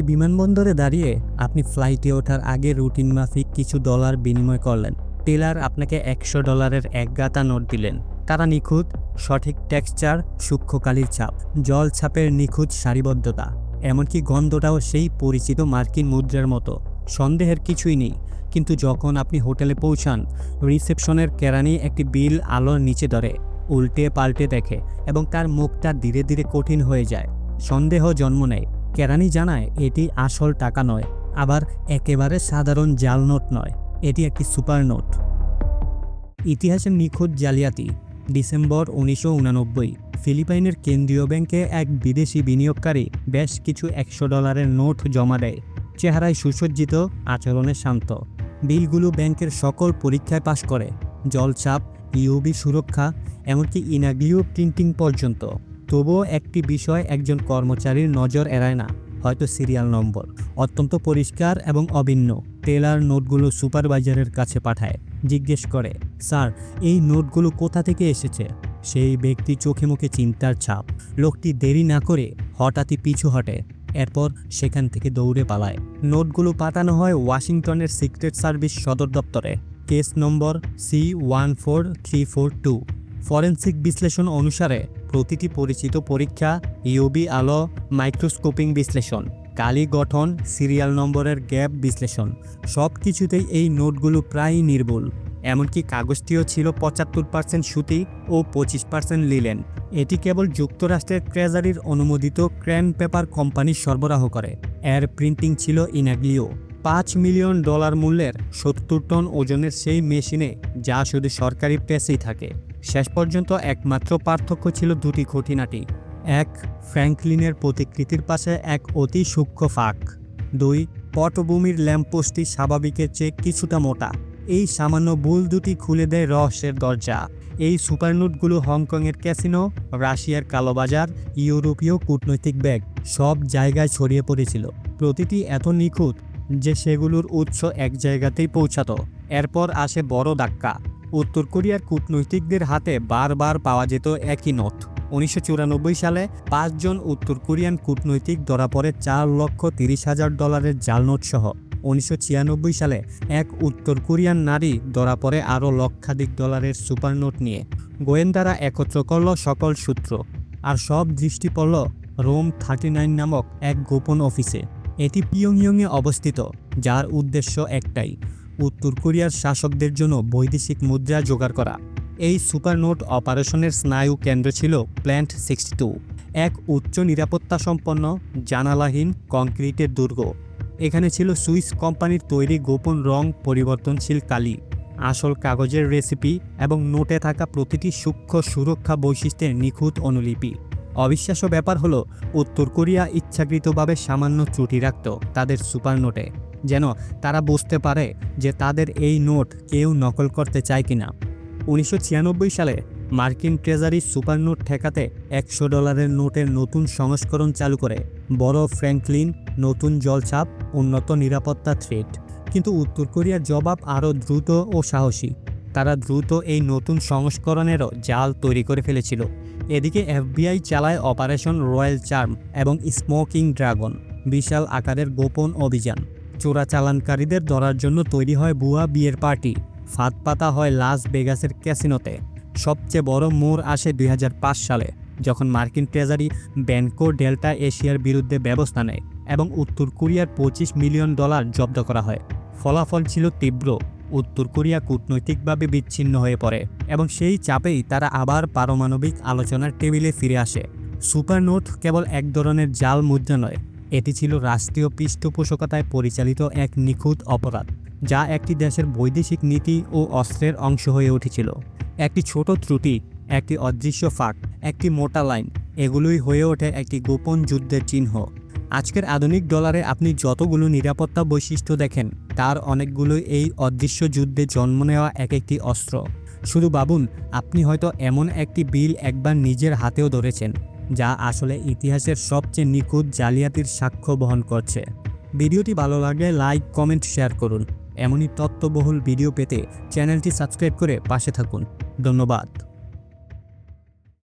একটি বিমানবন্দরে দাঁড়িয়ে আপনি ফ্লাইটে ওঠার আগে রুটিন মাফিক কিছু ডলার বিনিময় করলেন। টেলার আপনাকে একশো ডলারের একগাতা নোট দিলেন। তারা নিখুঁত, সঠিক টেক্সচার, সূক্ষ্ম কালির ছাপ, জল ছাপের নিখুঁত সারিবদ্ধতা, এমনকি গন্ধটাও সেই পরিচিত মার্কিন মুদ্রার মতো। সন্দেহের কিছুই নেই, কিন্তু যখন আপনি হোটেলে পৌঁছান, রিসেপশনের কেরানি একটি বিল আলোর নিচে ধরে, উল্টে পাল্টে দেখে এবং তার মুখটা ধীরে ধীরে কঠিন হয়ে যায়। সন্দেহ জন্ম নেয়। কেরানি জানায়, এটি আসল টাকা নয়, আবার একেবারে সাধারণ জাল নোট নয়, এটি একটি সুপার নোট। ইতিহাসের নিখোঁজ জালিয়াতি, ডিসেম্বর উনিশশো ফিলিপাইনের কেন্দ্রীয় ব্যাংকে এক বিদেশি বিনিয়োগকারী বেশ কিছু একশো ডলারের নোট জমা দেয়, চেহারায় সুসজ্জিত, আচরণে শান্ত। বিলগুলো ব্যাংকের সকল পরীক্ষায় পাশ করে, জলচাপ ইউবি সুরক্ষা, এমনকি ইনাগ্লিও প্রিন্টিং পর্যন্ত। তবুও একটি বিষয় একজন কর্মচারীর নজর এড়ায় না, হয়তো সিরিয়াল নম্বর। অত্যন্ত পরিষ্কার এবং অভিন্ন। টেলার নোটগুলো সুপারভাইজারের কাছে পাঠায়। জিজ্ঞেস করে, স্যার, এই নোটগুলো কোথা থেকে এসেছে? সেই ব্যক্তি চোখে মুখে চিন্তার ছাপ। লোকটি দেরি না করে হঠাৎই পিছু হটে। এরপর সেখান থেকে দৌড়ে পালায়। নোটগুলো পাঠানো হয় ওয়াশিংটনের সিক্রেট সার্ভিস সদর দপ্তরে। Case number C one four three four two. Forensic বিশ্লেষণ অনুসারে প্রতিটি পরিচিত পরীক্ষা, ইউবি আলো, মাইক্রোস্কোপিং বিশ্লেষণ, কালি গঠন, সিরিয়াল নম্বরের গ্যাপ বিশ্লেষণ সব কিছুতেই এই নোটগুলো প্রায়ই নির্ভুল। এমনকি কাগজটিও ছিল পঁচাত্তর পার্সেন্ট সুতি ও পঁচিশ পার্সেন্ট লিলেন। এটি কেবল যুক্তরাষ্ট্রের ট্রেজারির অনুমোদিত ক্র্যান পেপার কোম্পানি সরবরাহ করে। এর প্রিন্টিং ছিল ইনাগ্লিও। পাঁচ মিলিয়ন ডলার মূল্যের সত্তর টন ওজনের সেই মেশিনে যা শুধু সরকারি প্রেসেই থাকে। শেষ পর্যন্ত একমাত্র পার্থক্য ছিল দুটি খুঁটিনাটি। এক, ফ্র্যাঙ্কলিনের প্রতিকৃতির পাশে এক অতি সূক্ষ্ম ফাঁক। দুই, পটভূমির ল্যাম্পপোস্টটি স্বাভাবিকের চেয়ে কিছুটা মোটা। এই সামান্য ভুল দুটি খুলে দেয় রহস্যের দরজা। এই সুপারনোটগুলো হংকংয়ের ক্যাসিনো, রাশিয়ার কালোবাজার, ইউরোপীয় কূটনৈতিক ব্যাগ, সব জায়গায় ছড়িয়ে পড়েছিল। প্রতিটি এত নিখুঁত যে সেগুলোর উৎস এক জায়গাতেই পৌঁছাতো। এরপর আসে বড় ধাক্কা। উত্তর কোরিয়ার কূটনৈতিকদের হাতে বারবার পাওয়া যেত একই নোট। উনিশশো সালে পাঁচজন উত্তর কোরিয়ান কূটনৈতিক ধরা পড়ে চার লক্ষ তিরিশ হাজার ডলারের জাল নোট সহ উনিশশো ছিয়ানব্বই সালে এক উত্তর কোরিয়ান নারী ধরা পড়ে আরও লক্ষাধিক ডলারের সুপার নোট নিয়ে। গোয়েন্দারা একত্র করল সকল সূত্র, আর সব দৃষ্টি পড়ল রোম থার্টি নাইন নামক এক গোপন অফিসে। এটি পিয়ংইয়ংয়ে অবস্থিত, যার উদ্দেশ্য একটাই উত্তর কোরিয়ার শাসকদের জন্য বৈদেশিক মুদ্রা জোগাড় করা। এই সুপার নোট অপারেশনের স্নায়ু কেন্দ্র ছিল প্ল্যান্ট সিক্সটি টু, এক উচ্চ নিরাপত্তা সম্পন্ন জানালাহীন কংক্রিটের দুর্গ। এখানে ছিল সুইস কোম্পানির তৈরি গোপন রং পরিবর্তনশীল কালি, আসল কাগজের রেসিপি এবং নোটে থাকা প্রতিটি সূক্ষ্ম সুরক্ষা বৈশিষ্ট্যের নিখুঁত অনুলিপি। অবিশ্বাস্য ব্যাপার হলো, উত্তর কোরিয়া ইচ্ছাকৃতভাবে সামান্য ত্রুটি রাখত তাদের সুপার নোটে যেন তারা বুঝতে পারে যে তাদের এই নোট কেউ নকল করতে চায় কিনা। উনিশশো ছিয়ানব্বই সালে মার্কিন ট্রেজারি সুপার নোট ঠেকাতে একশো ডলারের নোটের নতুন সংস্করণ চালু করে বড় ফ্র্যাঙ্কলিন, নতুন জলছাপ, উন্নত নিরাপত্তা থ্রেট। কিন্তু উত্তর কোরিয়ার জবাব আরও দ্রুত ও সাহসী। তারা দ্রুত এই নতুন সংস্করণেরও জাল তৈরি করে ফেলেছিল। এদিকে এফবিআই চালায় অপারেশন রয়্যাল চার্ম এবং স্মোকিং ড্রাগন, বিশাল আকারের গোপন অভিযান। চোরাচালানকারীদের ধরার জন্য তৈরি হয় বুয়া বিয়ের পার্টি। ফাঁদ পাতা হয় লাস বেগাসের ক্যাসিনোতে। সবচেয়ে বড় মোড় আসে দুই হাজার পাঁচ সালে, যখন মার্কিন ট্রেজারি ব্যাংকো ডেল্টা এশিয়ার বিরুদ্ধে ব্যবস্থা নেয় এবং উত্তর কোরিয়ার পঁচিশ মিলিয়ন ডলার জব্দ করা হয়। ফলাফল ছিল তীব্র, উত্তর কোরিয়া কূটনৈতিকভাবে বিচ্ছিন্ন হয়ে পড়ে এবং সেই চাপেই তারা আবার পারমাণবিক আলোচনার টেবিলে ফিরে আসে। সুপার নোট কেবল এক ধরনের জাল মুদ্রা নয় এটি ছিল রাষ্ট্রীয় পৃষ্ঠপোষকতায় পরিচালিত এক নিখুঁত অপরাধ, যা একটি দেশের বৈদেশিক নীতি ও অস্ত্রের অংশ হয়ে উঠেছিল। একটি ছোট ত্রুটি, একটি অদৃশ্য ফাঁক, একটি মোটা লাইন, এগুলোই হয়ে ওঠে একটি গোপন যুদ্ধের চিহ্ন। আজকের আধুনিক ডলারে আপনি যতগুলো নিরাপত্তা বৈশিষ্ট্য দেখেন, তার অনেকগুলোই এই অদৃশ্য যুদ্ধে জন্ম নেওয়া এক একটি অস্ত্র। শুধু ভাবুন, আপনি হয়তো এমন একটি বিল একবার নিজের হাতেও ধরেছেন। যা আসলে ইতিহাসের সবচেয়ে নিখুঁত জালিয়াতির সাক্ষ্য বহন করছে। ভিডিওটি ভালো লাগলে লাইক, কমেন্ট, শেয়ার করুন। এমনই তত্ত্ববহুল ভিডিও পেতে চ্যানেলটি সাবস্ক্রাইব করে পাশে থাকুন। ধন্যবাদ।